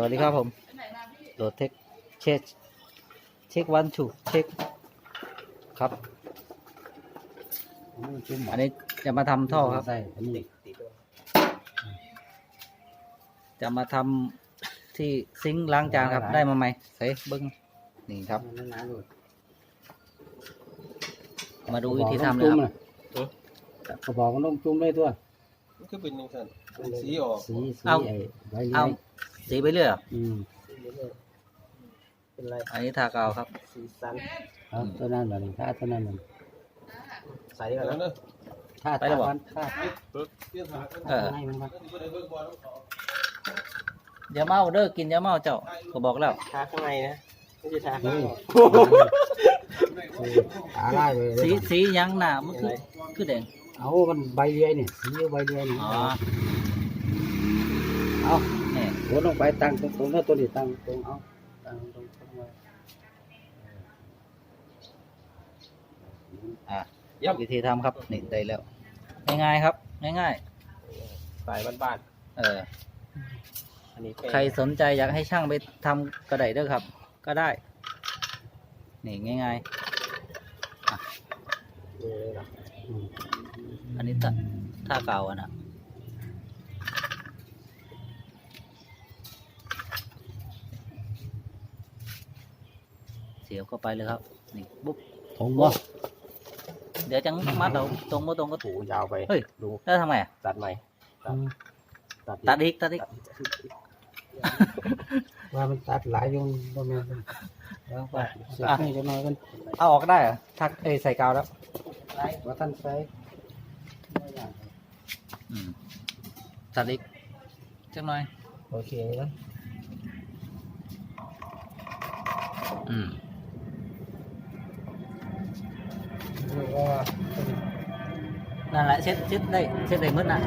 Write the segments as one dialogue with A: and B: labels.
A: สวัสดีครับผมโหลดเทคเช็คเช็ควันถูกเช็คครับ อันนี้จะมาทำท่อครับ
B: ใส่อันนี้
A: จะมาทำที่ซิงค์ล้างจานครับ ได้มาไหมใส่เบิ้งนี่ครับ
B: นั่นนะดู
A: มาดูวิธีทำเลยครับ
B: กระบอกมันต้องจุ่มเลยตัว
C: มันก็เป็นยังไงเป็น สีออก
B: สีสี
A: เอา
B: ไอ้ใบเลี้
A: เอา
B: ยง
A: สีไปเรื่อยเหรอ
B: อืม
C: เป็นไร
A: อันนี้ทากาวครับ
C: สีสัน
B: เอาตัวนั้นแบบนี้ถ้าตัวนั้นมัน
C: ใส่กันแล้วเนอะ
B: ถ้า
A: ไปแล้วเหรอ
B: ถ้าถ้า
C: เตี้ยถา
A: เออ
B: ให้มันมา
A: อย่าเมาเด้อกินอย่าเมาเจ้าก็บอกแล้ว
C: ทาข้างในนะ ไม่ใช่ทา
B: เฮ้
C: ข้าง
B: ย
C: นอก
B: ขาไล่ไปเลย
A: สีสีหยังหนามันคือคือแดง
B: เอามันใบเลี้ยงเนี่ยสีใบเลี้ยงนี่
A: อ๋อ
B: เอา
A: นี่
B: โหลงไปตั้งตรงๆแล้วตัวนี้ตั้งตรงเอาตั้งตรงๆไว้
A: อะวิธีทำครับนี่ได้แล้ว ง่ายๆครับ ง่าย
C: สายบ้าน
A: ๆเออ
C: ๆอันนี้เป็น
A: ใครสนใจอยากให้ช่างไปทำกระไดเด้อครับ ก็ได้ นี่ง่าย
B: อืม
A: ๆอันนี้ถ้าถ้าเก่าอะนะ เสียบเข้าไปเลยครับ นี่บุ๊บ
B: ตรงบ่
A: เดี๋ยวจังมัดเราตรงบ่ตรงก็ถู
C: โอ้ยาวไป
A: เฮ้ย
C: ดู
A: แล้วทำไงอะ
C: ตัดใหม่
B: อืม
C: ตัด
A: ตัดอีกตัดอีก
B: ว่ามันตัดหลายอยุงประมาณนั้นแล้วก็เสียบให้จะน้อยกัน
A: เอาออกได้เหรอทักเอยใส่กาวแล้ว
B: ว่าท่านใส่
A: อืมตัดอีกจังหน่อย
B: โอเคแล้ว
A: อืม
B: วก็
A: นั่นแหละเช็ดเช็ดได้เช็ดได้หมืดนะ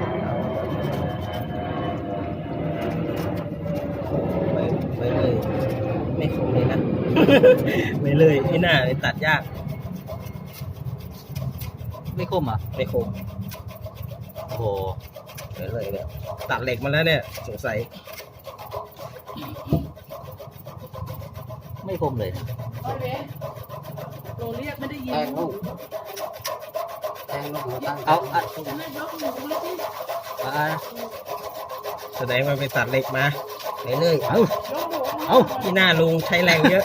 C: ไปไปเลย ไม่คมเลยนะ ไม่เลยไม่น่าเลยตัดยาก
A: ไม่คมอะ
C: ไม่คม
A: โอ้โห
C: ไปเลยเนี่ยตัดเหล็กมาแล้วเนี่ยสงสัย
A: ไม่คมเลยนะ
D: เราเรียกไม่ได้ยิน
A: เอาอะอะ
C: แสดงว่าไปตัดเหล็กมาไปเลยเอาเอาพี่หน้าลุงใช้แรงเยอะ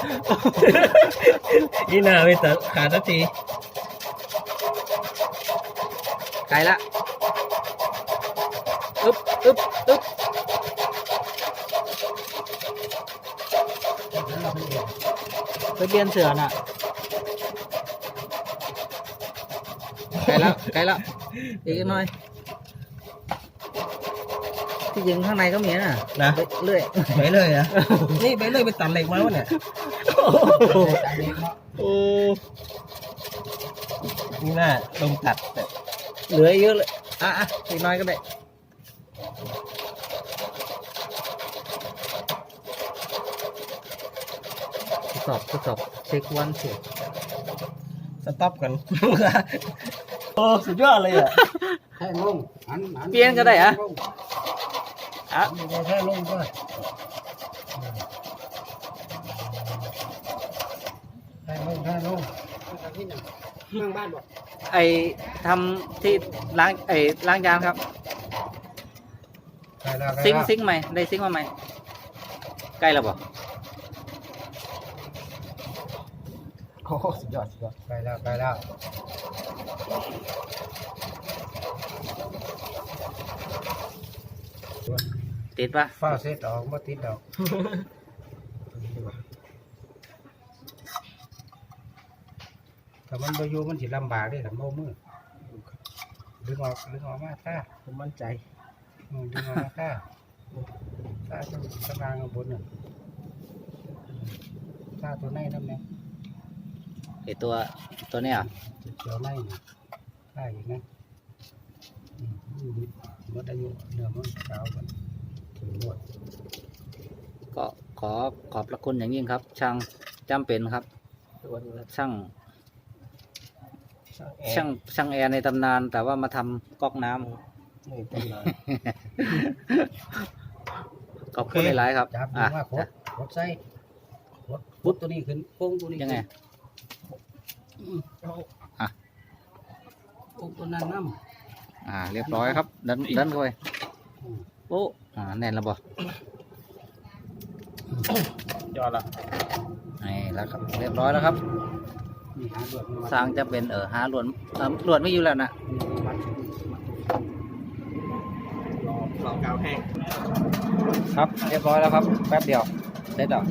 C: พี่หน้าไม่ตัดขาดสักที
A: ไกลละอึ๊บอึ๊บอึ๊บไปเปลี่ยนเสือน่ะ ไกลแล้วไกลแล้วอีกหน่อย ที่จริงข้างในก็มีน่ะ
C: นะ
A: ไปเรื่อย
C: ไปเลยเหรอะนี่ไปเลยไปตัดเหล็กมาวะเนี่ยโอ้นี่น่าลงตัดแต่
A: เหลือเยอะเลยอะอะอีกน้อยก็ได้ทดสอบทดสอบเช็ควันเช็ค
C: สต็อปกัน โอ้สุดยอดเลยอะ
B: แทงลงหันหัน
A: เปลี่ยนก็ได้อะ อะ
B: ไม่ได้แทงลงก็แทงลงแทงลง
D: นั่งบ้านบอก
A: ไอทำที่ล้างไอล้างจานครับ
B: ได้แล้วได้
A: ซิงค์
B: แล้ว
A: ซิงค์ใหม่ได้ซิงค์มาใหม่ใกล้แล้วบ่
C: โอ้สุดยอดสุดยอด
B: ได้แล้วได้แล้ว
A: ติดปะ
B: ฟ้าเสร็จออกมาติดดอกถ้ามันไปอยู่มันสิลำบากเด้ถ้าโมมือดึงออกดึงออกมาท่า
C: ผมมั่นใจ
B: อืมดึงออกมาท่าท่าตัวกลางข้างบนน่ะท่าตัวในนั่นไง
A: ไอตัวตัวเนี้ย
B: เขียวในน่ะท่าอีกนะอืมหมดอายุเนื้อมันขาวกันถึงหมด
A: ก็ขอขอบพระคุณอย่างยิ่งครับ ช่างจำเป็นครับ
C: ตัวนี้
A: ช่าง
C: ช่าง
A: ช่างช่างแอร์ในตำนาน แต่ว่ามาทำก๊อกน้ำ
C: นี่ต้นไม้
A: ขอบคุณหลายๆครับ
B: จับดู
A: อะ
B: ว่าโคดโคดใส่โคดโคดตัวนี้ขึ้นโค้งตัวนี้
A: ยังไง
B: อืมเอา
A: อะ
B: โค้งตัวนั้นน้
A: อ่า เรียบร้อยครับ ดันดันเข้าไปำ
B: อืม
A: โอ้อ่า แน่นแล้วบ่
C: ยอดละ
A: นี่แล้วครับ เรียบร้อยแล้วครับ
B: นี่หาดวดมาวัด
A: สร้างจะเป็นเออหาหลวนเออหลวนไม่อยู่แล้วนะ
B: นี่วัดมัด
C: รอรอกาวแห้ง
A: ครับ เรียบร้อยแล้วครับ แป๊บเดียวเสร็จแล้ว